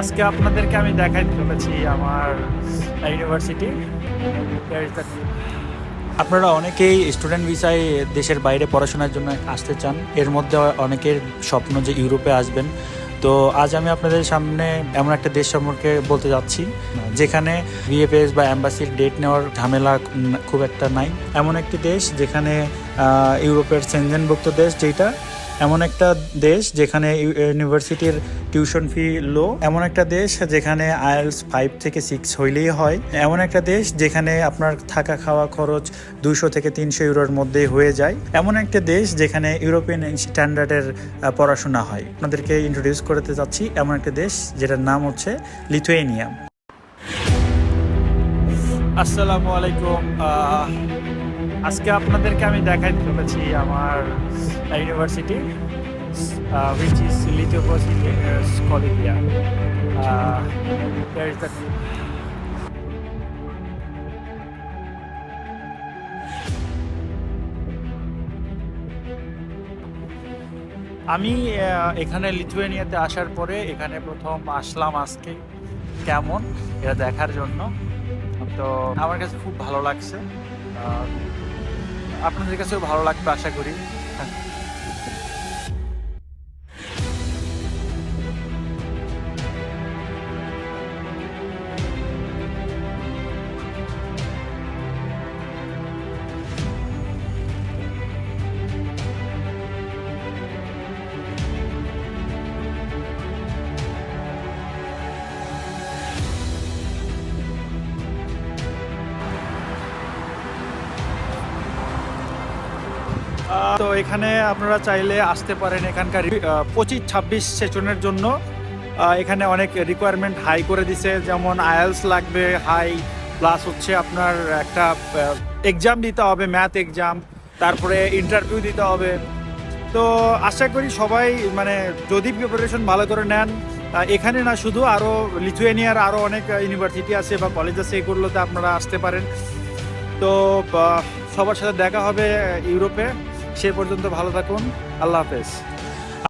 আজকে আপনাদেরকে আমি দেখাইতে চলেছি আমার ইউনিভার্সিটি আপনারা অনেকেই স্টুডেন্ট ভিসায় দেশের বাইরে পড়াশোনার জন্য আসতে চান। এর মধ্যে অনেকের স্বপ্ন যে ইউরোপে আসবেন। তো আজ আমি আপনাদের সামনে এমন একটা দেশ সম্পর্কে বলতে যাচ্ছি, যেখানে বিএফএস বা অ্যাম্বাসির ডেট নেওয়ার ঝামেলা খুব একটা নাই। এমন একটি দেশ যেখানে ইউরোপের সেনজেনভুক্ত দেশ যেটা এমন একটা দেশ যেখানে ইউ- ইউনিভার্সিটির টিউশন ফি লো। এমন একটা দেশ যেখানে আইএলস ফাইভ থেকে সিক্স হইলেই হয়। এমন একটা দেশ যেখানে আপনার থাকা খাওয়া খরচ দুশো থেকে তিনশো ইউরোর মধ্যে হয়ে যায়। এমন একটা দেশ যেখানে ইউরোপিয়ান স্ট্যান্ডার্ডের পড়াশোনা হয়। আপনাদেরকে ইন্ট্রোডিউস করতে চাচ্ছি এমন একটা দেশ যেটার নাম হচ্ছে লিথুয়েনিয়া। আসসালামু আলাইকুম আজকে আপনাদেরকে আমি দেখাইতে চলেছি আমার ইউনিভার্সিটি উইচ ইজ লিথোপোস কলেজিয়া আমি এখানে লিথুয়েনিয়াতে আসার পরে এখানে প্রথম আসলাম আজকে। কেমন? এটা দেখার জন্য। তো আমার কাছে খুব ভালো লাগছে। আপনাদের কাছেও ভালো লাগবে আশা করি। তো এখানে আপনারা চাইলে আসতে পারেন এখানকার পঁচিশ ছাব্বিশ সেশনের জন্য। এখানে অনেক রিকোয়ারমেন্ট হাই করে দিছে, যেমন আয়েলস লাগবে হাই প্লাস হচ্ছে আপনার একটা এক্সাম দিতে হবে ম্যাথ এক্সাম তারপরে ইন্টারভিউ দিতে হবে। তো আশা করি সবাই মানে যদি প্রিপারেশন ভালো করে নেন এখানে না শুধু আরও লিথুয়েনিয়ার আরও অনেক ইউনিভার্সিটি আছে বা কলেজ আছে, এগুলোতে আপনারা আসতে পারেন। তো সবার সাথে দেখা হবে ইউরোপে। সে পর্যন্ত ভালো থাকুন। আল্লাহ হাফেজ।